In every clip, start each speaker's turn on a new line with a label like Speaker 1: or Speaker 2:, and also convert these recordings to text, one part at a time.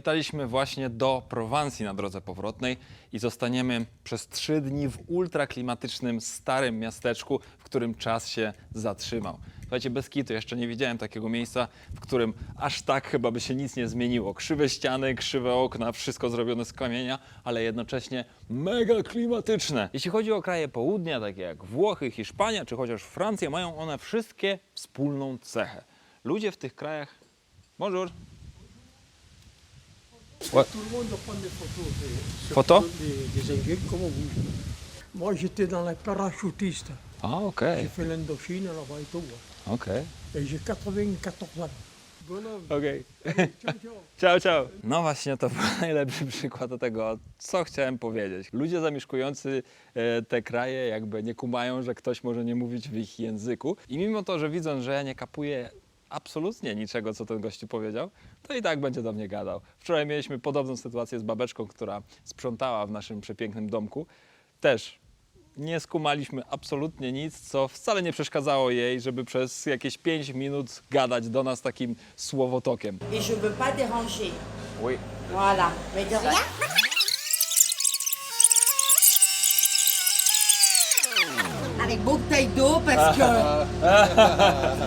Speaker 1: Zawitaliśmy właśnie do Prowansji na drodze powrotnej i zostaniemy przez trzy dni w ultraklimatycznym, starym miasteczku, w którym czas się zatrzymał. Słuchajcie, bez kitu, jeszcze nie widziałem takiego miejsca, w którym aż tak chyba by się nic nie zmieniło. Krzywe ściany, krzywe okna, wszystko zrobione z kamienia, ale jednocześnie mega klimatyczne. Jeśli chodzi o kraje południa, takie jak Włochy, Hiszpania czy chociaż Francja, mają one wszystkie wspólną cechę. Ludzie w tych krajach... Bonjour! What?
Speaker 2: Tout le monde prendre des photos. Des,
Speaker 1: Photos
Speaker 2: des, des Indiens comme vous. Moi, j'étais dans les parachutistes.
Speaker 1: A, okej,
Speaker 2: J'ai fait l'Indochine là-bas et tout.
Speaker 1: okej.
Speaker 2: Et j'ai 94 ans.
Speaker 1: Okej.
Speaker 2: Ciao, ciao.
Speaker 1: No właśnie, to był najlepszy przykład tego, co chciałem powiedzieć. Ludzie zamieszkujący e, te kraje jakby nie kumają, że ktoś może nie mówić w ich języku. I mimo to, że widząc, że ja nie kapuję absolutnie niczego, co ten gościu powiedział, to i tak będzie do mnie gadał. Wczoraj mieliśmy podobną sytuację z babeczką, która sprzątała w naszym przepięknym domku. Też nie skumaliśmy absolutnie nic, co wcale nie przeszkadzało jej, żeby przez jakieś 5 minut gadać do nas takim słowotokiem.
Speaker 3: Et je veux pas déranger.
Speaker 1: Oui.
Speaker 3: Voilà. Mais de rien. Avec bouteille d'eau parce que.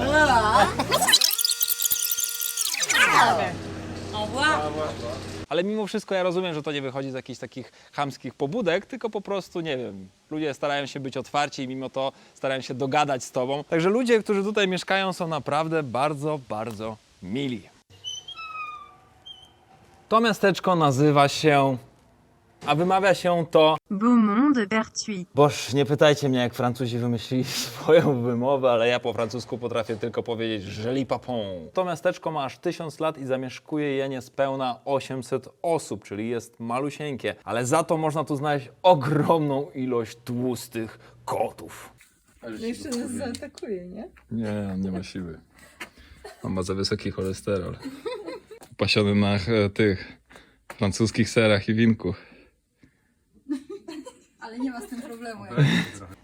Speaker 3: voilà. Au revoir.
Speaker 1: Ale mimo wszystko ja rozumiem, że to nie wychodzi z jakichś takich chamskich pobudek, tylko po prostu, nie wiem, ludzie starają się być otwarci i mimo to starają się dogadać z tobą. Także ludzie, którzy tutaj mieszkają są naprawdę bardzo, bardzo mili. To miasteczko nazywa się, a wymawia się to
Speaker 4: Beaumont de Pertuis.
Speaker 1: Boż, nie pytajcie mnie, jak Francuzi wymyślili swoją wymowę, ale ja po francusku potrafię tylko powiedzieć Joli Papon. To miasteczko ma aż 1000 lat i zamieszkuje je niespełna 800 osób, czyli jest malusieńkie, ale za to można tu znaleźć ogromną ilość tłustych kotów.
Speaker 5: No jeszcze nas zaatakuje, nie?
Speaker 1: Nie, on nie ma siły. On ma za wysoki cholesterol. Pasiony na e, tych francuskich serach i winku.
Speaker 5: Ale nie ma z tym problemu.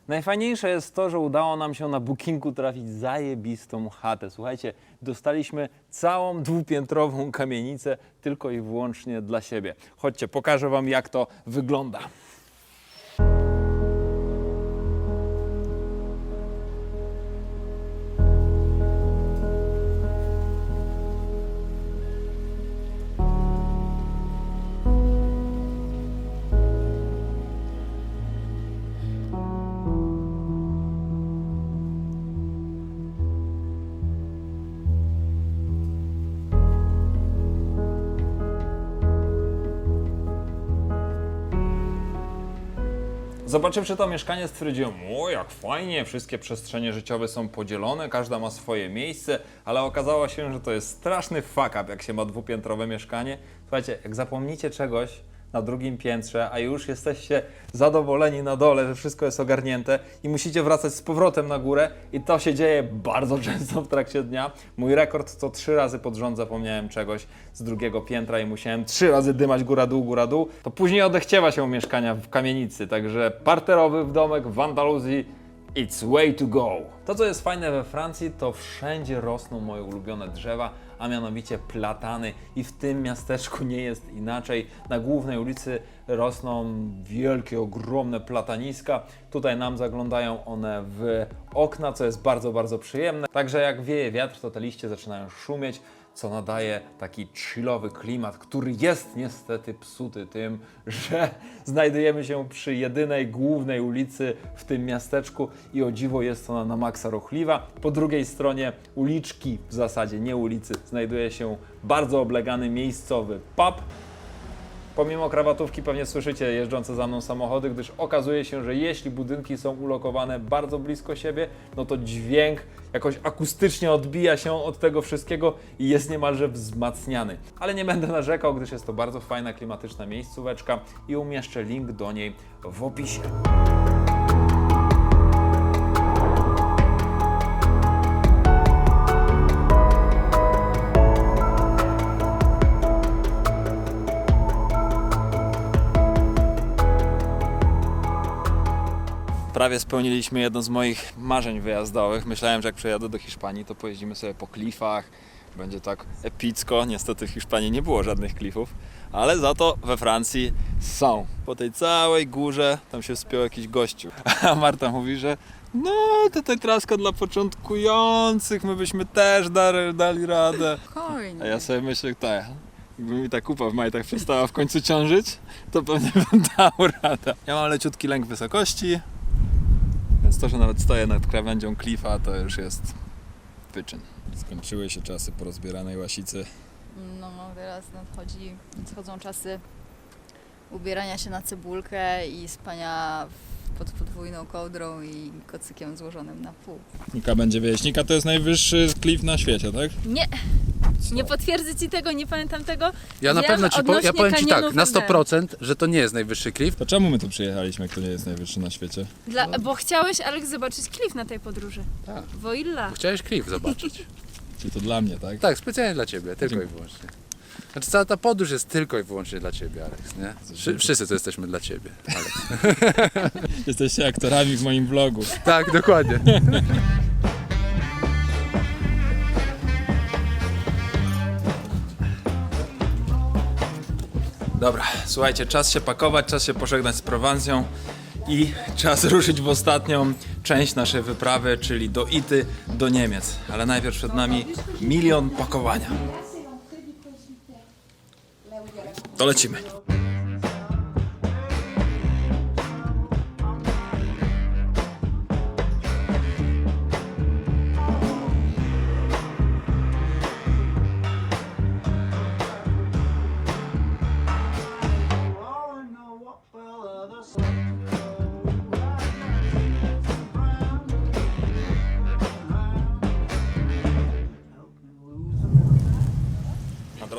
Speaker 1: Najfajniejsze jest to, że udało nam się na bookingu trafić zajebistą chatę. Słuchajcie, dostaliśmy całą dwupiętrową kamienicę tylko i wyłącznie dla siebie. Chodźcie, pokażę wam jak to wygląda. Zobaczywszy to mieszkanie stwierdziłem, o jak fajnie, wszystkie przestrzenie życiowe są podzielone, każda ma swoje miejsce, ale okazało się, że to jest straszny fuck up, jak się ma dwupiętrowe mieszkanie. Słuchajcie, jak zapomnicie czegoś na drugim piętrze, a już jesteście zadowoleni na dole, że wszystko jest ogarnięte i musicie wracać z powrotem na górę i to się dzieje bardzo często w trakcie dnia. Mój rekord to trzy razy pod rząd zapomniałem czegoś z drugiego piętra i musiałem trzy razy dymać góra-dół, góra-dół. To później odechciewa się mieszkania w kamienicy, także parterowy w domek w Andaluzji It's way to go. To, co jest fajne we Francji, to wszędzie rosną moje ulubione drzewa, a mianowicie platany. I w tym miasteczku nie jest inaczej. Na głównej ulicy rosną wielkie, ogromne plataniska. Tutaj nam zaglądają one w okna, co jest bardzo, bardzo przyjemne. Także jak wieje wiatr, to te liście zaczynają szumieć co nadaje taki chillowy klimat, który jest niestety psuty tym, że znajdujemy się przy jedynej głównej ulicy w tym miasteczku i o dziwo jest ona na maksa ruchliwa. Po drugiej stronie uliczki, w zasadzie nie ulicy, znajduje się bardzo oblegany miejscowy pub, Pomimo krawatówki pewnie słyszycie jeżdżące za mną samochody, gdyż okazuje się, że jeśli budynki są ulokowane bardzo blisko siebie, no to dźwięk jakoś akustycznie odbija się od tego wszystkiego i jest niemalże wzmacniany. Ale nie będę narzekał, gdyż jest to bardzo fajna, klimatyczna miejscóweczka i umieszczę link do niej w opisie. Prawie spełniliśmy jedno z moich marzeń wyjazdowych. Myślałem, że jak przejadę do Hiszpanii, to pojeździmy sobie po klifach, będzie tak epicko. Niestety w Hiszpanii nie było żadnych klifów, ale za to we Francji są. Po tej całej górze tam się wspiął jakiś gościu. A Marta mówi, że no to ta traska dla początkujących, my byśmy też dali, dali radę. A
Speaker 5: Spokojnie.
Speaker 1: ja sobie myślę, tak, jakby mi ta kupa w majtach przestała w końcu ciążyć, to pewnie bym dał radę. Ja mam leciutki lęk wysokości, więc to, że nawet stoję nad krawędzią klifa, to już jest wyczyn. Skończyły się czasy po rozbieranej łasicy.
Speaker 5: No teraz nadchodzi, nadchodzą czasy ubierania się na cebulkę i spania pod podwójną kołdrą i kocykiem złożonym na pół.
Speaker 1: Nika będzie wieść. Nika to jest najwyższy klif na świecie, tak?
Speaker 6: Nie, nie potwierdzę ci tego, nie pamiętam tego.
Speaker 7: Ja na
Speaker 6: Wiem
Speaker 7: pewno ci po, ja
Speaker 6: odnośnie
Speaker 7: powiem ci tak,
Speaker 6: kanionów
Speaker 7: na
Speaker 6: MDM.
Speaker 7: 100%, że to nie jest najwyższy klif.
Speaker 1: To czemu my tu przyjechaliśmy, jak to nie jest najwyższy na świecie?
Speaker 6: Dla, bo chciałeś, Alex, zobaczyć klif na tej podróży.
Speaker 7: Tak.
Speaker 6: Woilla.
Speaker 7: Chciałeś klif zobaczyć.
Speaker 1: Czyli to dla mnie, tak?
Speaker 7: Tak, specjalnie dla ciebie, tylko i wyłącznie. Znaczy cała ta podróż jest tylko i wyłącznie dla ciebie, Alex, nie? Wszy- Wszyscy to jesteśmy dla ciebie, Alex.
Speaker 1: Jesteście aktorami w moim vlogu.
Speaker 7: Tak, dokładnie.
Speaker 1: Dobra, słuchajcie, czas się pakować, czas się pożegnać z Prowancją i czas ruszyć w ostatnią część naszej wyprawy, czyli do Ity, do Niemiec. Ale najpierw przed nami milion pakowania. To lecimy.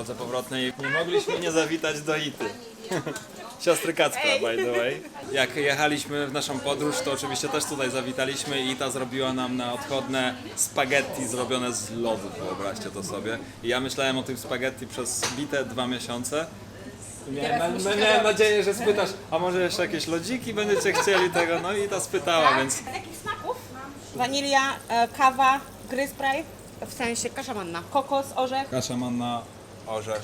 Speaker 1: Drodze powrotnej nie mogliśmy nie zawitać do Ity. Siostry Kacpra, by the way. Jak jechaliśmy w naszą podróż, to oczywiście też tutaj zawitaliśmy i Ita zrobiła nam na odchodne spaghetti zrobione z lodu, wyobraźcie to sobie. I ja myślałem o tym spaghetti przez bite dwa miesiące. Miałem, na, miałem nadzieję, że spytasz, a może jeszcze jakieś lodziki będziecie chcieli tego? No i ta spytała, więc
Speaker 3: Jakich smaków? Wanilia, e, kawa, gry w sensie kasza manna, kokos, orzech.
Speaker 1: kasza manna, orzech.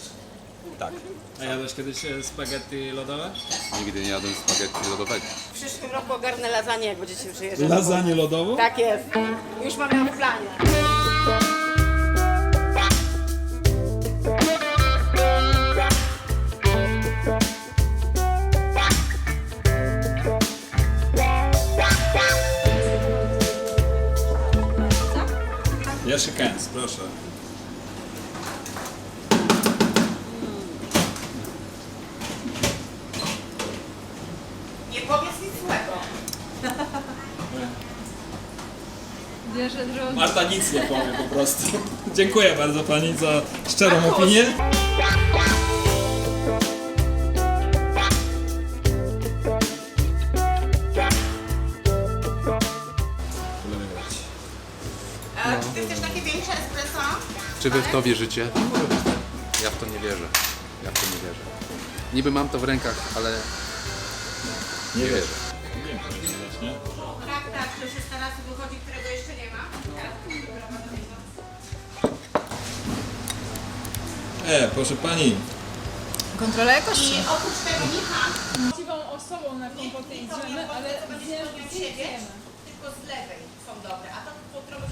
Speaker 1: Tak. A jadłeś kiedyś e, spaghetti lodowe?
Speaker 7: Nigdy nie jadłem spaghetti lodowego.
Speaker 3: W przyszłym roku ogarnę lasagne, jak będziecie przyjeżdżać.
Speaker 1: Lasagne lodową?
Speaker 3: Tak jest. Już mam ją w planie.
Speaker 1: Jeszcze kęs, proszę.
Speaker 3: Nie powiedz nic złego.
Speaker 5: Wierzę, że
Speaker 1: Marta nic nie powie po prostu. Dziękuję bardzo pani za szczerą opinię.
Speaker 3: A ty chcesz takie większe espresso?
Speaker 7: Czy wy w to wierzycie? Ja w to nie wierzę. Ja w to nie wierzę. Niby mam to w rękach, ale nie wierzę.
Speaker 3: Tak, tak, to się teraz wychodzi, którego jeszcze nie ma.
Speaker 1: E, proszę pani.
Speaker 5: kontrola jakości.
Speaker 3: I oprócz tego Michał,
Speaker 6: Właściwą osobą na kompoty idziemy, ale
Speaker 3: siebie, tylko z lewej są dobre, a to po trochę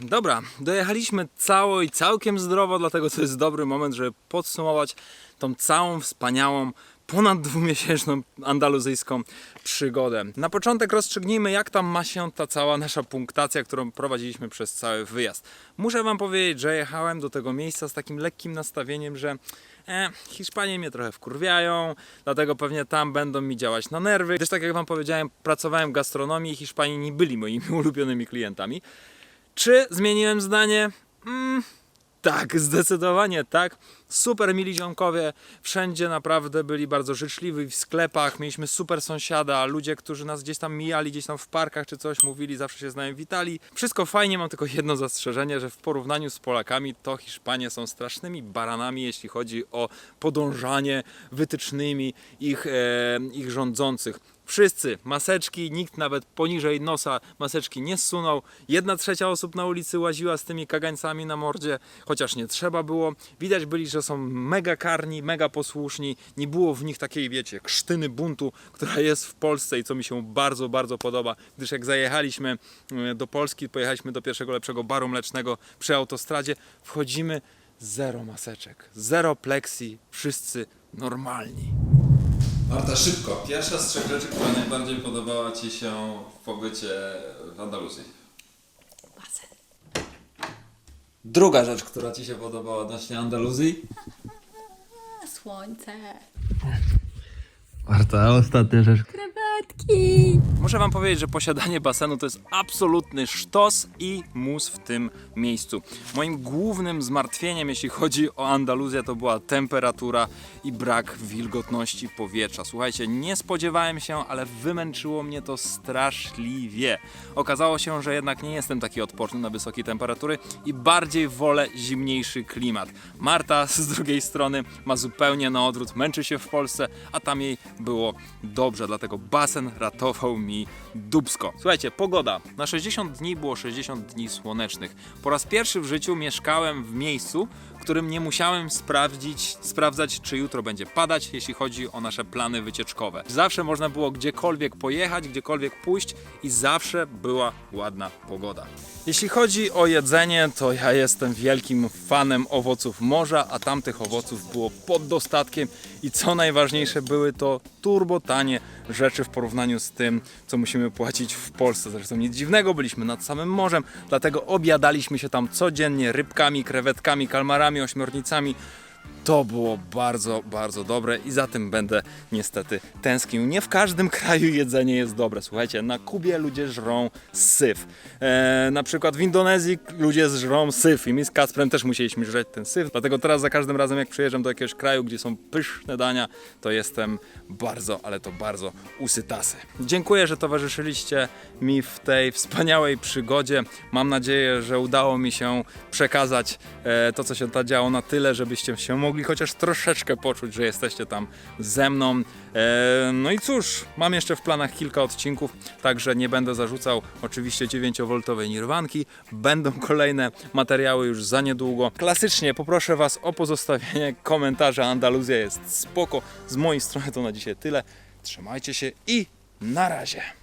Speaker 1: Dobra, dojechaliśmy cało i całkiem zdrowo, dlatego to jest dobry moment, żeby podsumować tą całą wspaniałą, ponad dwumiesięczną andaluzyjską przygodę. Na początek rozstrzygnijmy, jak tam ma się ta cała nasza punktacja, którą prowadziliśmy przez cały wyjazd. Muszę Wam powiedzieć, że jechałem do tego miejsca z takim lekkim nastawieniem, że e, Hiszpanie mnie trochę wkurwiają, dlatego pewnie tam będą mi działać na nerwy. Gdyż tak jak Wam powiedziałem, pracowałem w gastronomii i Hiszpanie nie byli moimi ulubionymi klientami. Czy zmieniłem zdanie? Mm, tak, zdecydowanie tak. Super mili ziomkowie, wszędzie naprawdę byli bardzo życzliwi w sklepach, mieliśmy super sąsiada, ludzie, którzy nas gdzieś tam mijali, gdzieś tam w parkach czy coś, mówili, zawsze się z nami witali. Wszystko fajnie, mam tylko jedno zastrzeżenie, że w porównaniu z Polakami to Hiszpanie są strasznymi baranami, jeśli chodzi o podążanie wytycznymi ich, e, ich rządzących. Wszyscy, maseczki, nikt nawet poniżej nosa maseczki nie zsunął. Jedna trzecia osób na ulicy łaziła z tymi kagańcami na mordzie, chociaż nie trzeba było. Widać byli, że są mega karni, mega posłuszni. Nie było w nich takiej, wiecie, krztyny buntu, która jest w Polsce i co mi się bardzo, bardzo podoba, gdyż jak zajechaliśmy e, do Polski, pojechaliśmy do pierwszego lepszego baru mlecznego przy autostradzie, wchodzimy zero maseczek, zero pleksji, wszyscy normalni. Marta, szybko. Pierwsza z trzech rzeczy, która najbardziej podobała Ci się w pobycie w Andaluzji.
Speaker 3: Basen.
Speaker 1: Druga rzecz, która Ci się podobała odnośnie Andaluzji?
Speaker 5: Słońce.
Speaker 8: Marta, ostatnia rzecz.
Speaker 5: Krewetki.
Speaker 1: Muszę Wam powiedzieć, że posiadanie basenu to jest absolutny sztos i mus w tym miejscu. Moim głównym zmartwieniem, jeśli chodzi o Andaluzję, to była temperatura i brak wilgotności powietrza. Słuchajcie, nie spodziewałem się, ale wymęczyło mnie to straszliwie. Okazało się, że jednak nie jestem taki odporny na wysokie temperatury i bardziej wolę zimniejszy klimat. Marta z drugiej strony ma zupełnie na odwrót, męczy się w Polsce, a tam jej było dobrze, dlatego basen ratował mi dubsko. Słuchajcie, pogoda. Na 60 dni było 60 dni słonecznych. Po raz pierwszy w życiu mieszkałem w miejscu, którym nie musiałem sprawdzić, sprawdzać, czy jutro będzie padać, jeśli chodzi o nasze plany wycieczkowe. Zawsze można było gdziekolwiek pojechać, gdziekolwiek pójść i zawsze była ładna pogoda. Jeśli chodzi o jedzenie, to ja jestem wielkim fanem owoców morza, a tamtych owoców było pod dostatkiem i co najważniejsze były to turbo tanie rzeczy w porównaniu z tym, co musimy płacić w Polsce. Zresztą nic dziwnego, byliśmy nad samym morzem, dlatego obiadaliśmy się tam codziennie rybkami, krewetkami, kalmarami, ośmiornicami. To było bardzo, bardzo dobre i za tym będę niestety tęsknił. Nie w każdym kraju jedzenie jest dobre. Słuchajcie, na Kubie ludzie żrą syf. E, na przykład w Indonezji ludzie żrą syf i my z Kasprem też musieliśmy żreć ten syf. Dlatego teraz za każdym razem jak przyjeżdżam do jakiegoś kraju, gdzie są pyszne dania, to jestem bardzo, ale to bardzo usytasy. Dziękuję, że towarzyszyliście mi w tej wspaniałej przygodzie. Mam nadzieję, że udało mi się przekazać e, to, co się tam działo na tyle, żebyście się mogli chociaż troszeczkę poczuć, że jesteście tam ze mną. E, no i cóż, mam jeszcze w planach kilka odcinków, także nie będę zarzucał oczywiście 9-woltowej nirwanki. Będą kolejne materiały już za niedługo. Klasycznie poproszę Was o pozostawienie komentarza. Andaluzja jest spoko. Z mojej strony to na dzisiaj tyle. Trzymajcie się i na razie.